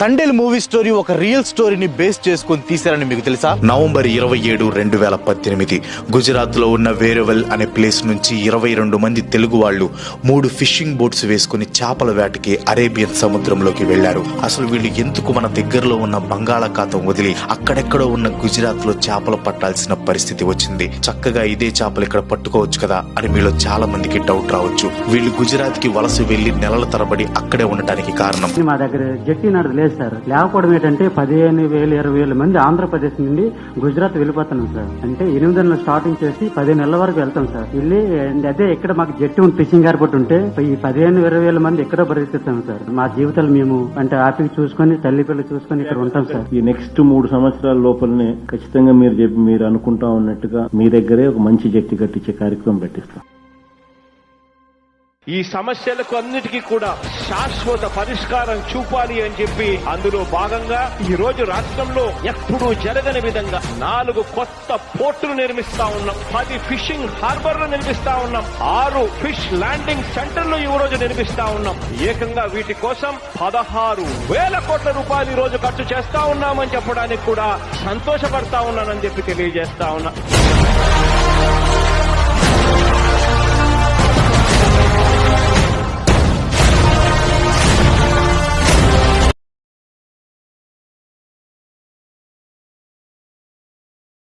Thandel movie story ఒక real స్టోరీని base చేసుకొని తీశారని మీకు తెలుసా? నవంబర్ ఇరవై ఏడు రెండు వేల పద్దెనిమిది. గుజరాత్లో ఉన్న వేరవెల్ అనే ప్లేస్ నుంచి ఇరవై రెండు మంది తెలుగు వాళ్ళు మూడు ఫిషింగ్ బోట్స్ వేసుకుని చేపల వేటకి అరేబియన్ సముద్రంలోకి వెళ్ళారు అసలు వీళ్ళు ఎందుకు మన దగ్గరలో ఉన్న బంగాళాఖాతం వదిలి అక్కడెక్కడో ఉన్న గుజరాత్లో చేపలు పట్టాల్సిన పరిస్థితి వచ్చింది? చక్కగా ఇదే చేపలు ఇక్కడ పట్టుకోవచ్చు కదా అని మీలో చాలా మందికి డౌట్ రావచ్చు. వీళ్ళు గుజరాత్కి వలస వెళ్ళి నెలల తరబడి అక్కడే ఉండటానికి కారణం? మా దగ్గర జట్టి నడు సార్ లేకపోవడం ఏంటంటే పదిహేను వేలు ఇరవై వేల మంది ఆంధ్రప్రదేశ్ నుండి గుజరాత్ వెళ్ళిపోతున్నాం సార్. అంటే ఎనిమిది నెలలు స్టార్టింగ్ చేసి పదిహేను నెలల వరకు వెళ్తాం సార్. వెళ్ళి అదే ఇక్కడ మాకు జట్టు ఉంది ఫిషింగ్ ఎయిర్పోర్ట్ ఉంటే ఈ పదిహేను ఇరవై వేల మంది ఇక్కడ బ్రతికిస్తాం సార్. మా జీవితాలు మేము అంటే హ్యాపీగా చూసుకొని తల్లి పిల్లలు చూసుకొని ఇక్కడ ఉంటాం సార్. ఈ నెక్స్ట్ మూడు సంవత్సరాల లోపలనే ఖచ్చితంగా మీరు చెప్పి మీరు అనుకుంటా ఉన్నట్టుగా మీ దగ్గరే ఒక మంచి జట్టి కట్టించే కార్యక్రమం పెట్టిస్తాం. ఈ సమస్యలకు అన్నిటికీ కూడా శాశ్వత పరిష్కారం చూపాలి అని చెప్పి అందులో భాగంగా ఈ రోజు రాష్ట్రంలో ఎప్పుడూ జరగని విధంగా నాలుగు కొత్త పోర్టులు నిర్మిస్తా ఉన్నాం. పది ఫిషింగ్ హార్బర్లు నిర్మిస్తా ఉన్నాం. ఆరు ఫిష్ ల్యాండింగ్ సెంటర్లు ఈ రోజు నిర్మిస్తా ఉన్నాం. ఏకంగా వీటి కోసం పదహారు వేల కోట్ల రూపాయలు ఈ రోజు ఖర్చు చేస్తా ఉన్నామని చెప్పడానికి కూడా సంతోషపడతా ఉన్నానని చెప్పి తెలియజేస్తా ఉన్నా.